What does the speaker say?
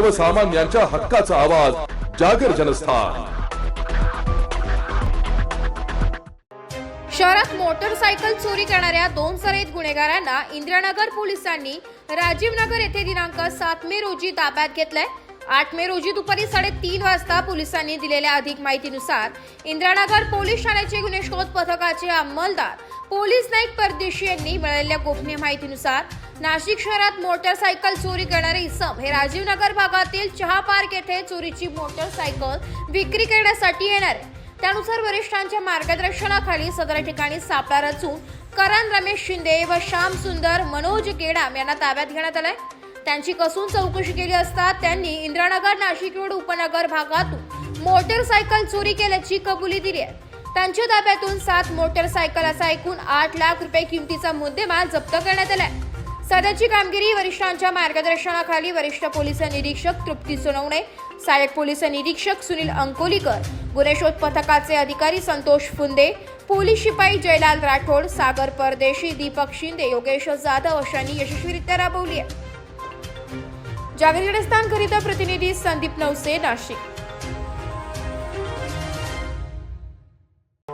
सर्वसामान्यांच्या हक्काचा आवाज जागर जनस्थान. शहरात मोटरसायकल चोरी करणाऱ्या दोन सराईत गुन्हेगारांना इंदिरानगर पोलिसांनी राजीवनगर येथे दिनांक सात मे रोजी ताब्यात घेतलाय. आठ मे रोजी दुपारी साडेतीन वाजता पोलिसांनी दिलेल्या अधिक माहितीनुसार इंदिरानगर पोलीस ठाण्याचे गुन्हे शोध पथकाचे अंमलदार पोलीस नाईक परदेशी यांनी मिळालेल्या गोपनीय माहितीनुसार नाशिक शहरात मोटरसायकल चोरी करणारे इसम हे राजीवनगर भागातील चहा पार्क येथे चोरीची मोटरसायकल विक्री करण्यासाठी येणार आहे. त्यानुसार वरिष्ठांच्या मार्गदर्शनाखाली सदर ठिकाणी सापळा रचून करण रमेश शिंदे व श्याम सुंदर मनोज गेडाम यांना ताब्यात घेण्यात आलंय. त्यांची कसून चौकशी केली असता त्यांनी इंद्रानगर नाशिक रोड उपनगर भागातून मोटरसायकल चोरी केल्याची कबुली दिली आहे. त्यांच्या ताब्यातून सात मोटरसायकल असा एकूण आठ लाख रुपये किमतीचा मुद्देमाल जप्त करण्यात आलाय. सध्याची कामगिरी वरिष्ठांच्या मार्गदर्शनाखाली वरिष्ठ पोलीस निरीक्षक तृप्ती सोनवणे सहाय्यक पोलीस निरीक्षक सुनील अंकोलीकर गुन्हेशोध पथकाचे अधिकारी संतोष फुंदे पोलीस शिपाई जयलाल राठोड सागर परदेशी दीपक शिंदे योगेश जाधव अशांनी यशस्वीरित्या राबवली आहे. जागरण करिता प्रतिनिधी संदीप नवसे नाशिक.